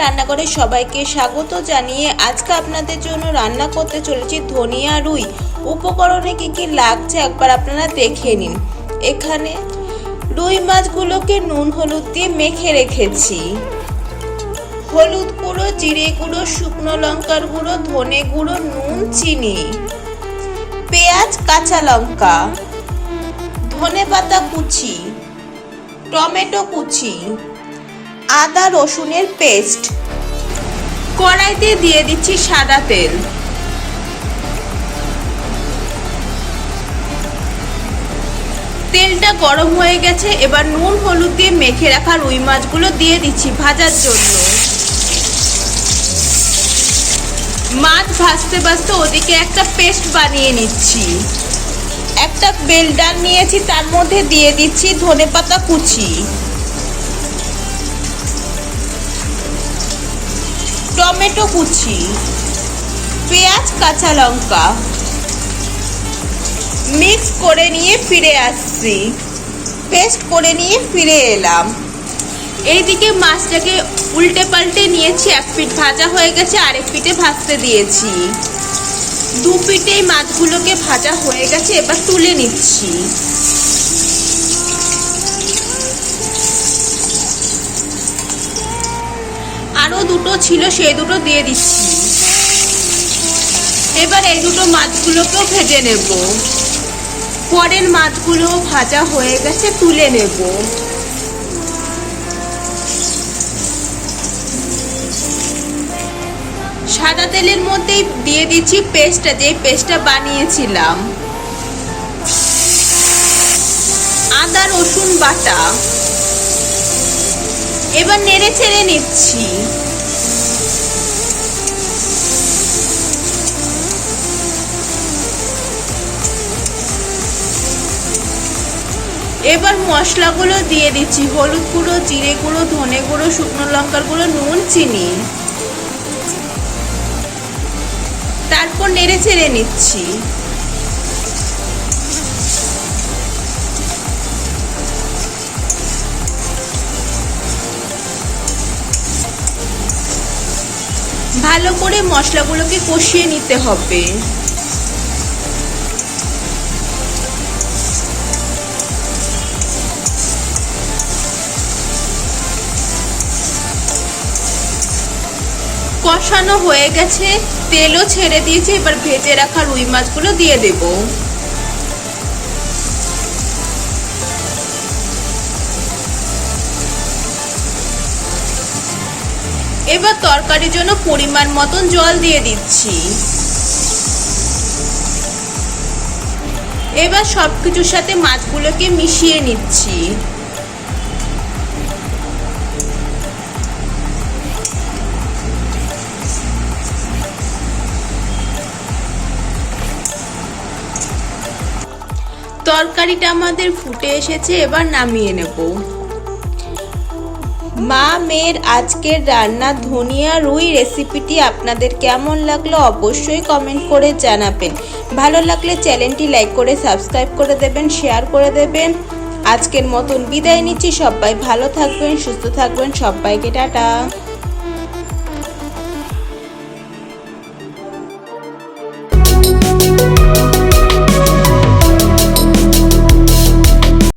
রান্নাঘরে সবাইকে স্বাগত জানিয়ে আজকে আপনাদের জন্য রান্না করতে চলেছি ধনিয়া রুই। উপকরণে কি কি লাগছে একবার আপনারা দেখে নিন। এখানে রুই মাছগুলোকে নুন, হলুদ দিয়ে মেখে রেখেছি। হলুদ গুঁড়ো, জিরে গুঁড়ো, শুকনো লঙ্কার গুঁড়ো, ধনে গুঁড়ো, নুন, চিনি, পেঁয়াজ, কাঁচা লঙ্কা, ধনে পাতা কুচি, টমেটো কুচি আদা রসুনের পেস্ট। কড়াইতে দিয়ে দিচ্ছি সাদা তেল। তেলটা গরম হয়ে গেছে, এবার নুন, হলুদ দিয়ে মেখে রাখা রুই মাছগুলো দিয়ে দিচ্ছি ভাজার জন্য। মাছ ভাজতে ভাজতে ওদিকে একটা পেস্ট বানিয়ে নিচ্ছি। একটা বেলডাল নিয়েছি, তার মধ্যে দিয়ে দিচ্ছি ধনেপাতা কুচি। টমেটো কুচি, পেঁয়াজ, কাঁচা লঙ্কা মিক্স করে নিয়ে ফিরে আসছি। পেস্ট করে নিয়ে ফিরে এলাম। এইদিকে মাছটাকে উল্টে পাল্টে নিয়েছি, এক পিঠ ভাজা হয়ে গেছে, আরেক পিঠে ভাজতে দিয়েছি। দু পিঠেই মাছগুলোকে ভাজা হয়ে গেছে, এবার তুলে নিচ্ছি। আরও দুটো ছিল সেই দুটো দিয়ে দিচ্ছি। এবার এই দুটো মাছগুলোকেও ভেজে নেব। পরের মাছগুলো ভাজা হয়ে গেছে, তুলে নেব। সাদা তেলের মধ্যেই দিয়ে দিচ্ছি পেস্টটা যে পেস্টটা বানিয়েছিলাম। আদা, রসুন বাটা। এবার নেড়ে ছেড়ে নিচ্ছি। এবার মশলাগুলো দিয়ে দিচ্ছি। হলুদ গুঁড়ো, জিরে গুঁড়ো, ধনে গুঁড়ো, শুকনো লঙ্কার গুঁড়ো, নুন, চিনি। তারপর নেড়ে ছেড়ে নিচ্ছি। ভালো করে মশলাগুলোকে কষিয়ে নিতে হবে। কষানো হয়ে গেছে, তেলও ছেড়ে দিয়েছে, এবার ভেজে রাখা রুই মাছগুলো দিয়ে দেব। এবার তরকারির জন্য পরিমাণ মতন জল দিয়ে দিচ্ছি। এবার সবকিছুর সাথে মাছগুলোকে মিশিয়ে নিচ্ছি। তরকারিটা আমাদের ফুটে এসেছে, এবার নামিয়ে নেব। মা, মেয়ের আজকের রান্না ধনিয়া রুই রেসিপিটি আপনাদের কেমন লাগল অবশ্যই কমেন্ট করে জানাবেন। ভালো লাগলে চ্যানেলটি লাইক করে, সাবস্ক্রাইব করে দেবেন, শেয়ার করে দেবেন। আজকের মতন বিদায় নিচ্ছি, সবাই ভালো থাকবেন, সুস্থ থাকবেন, সবাইকে টাটা।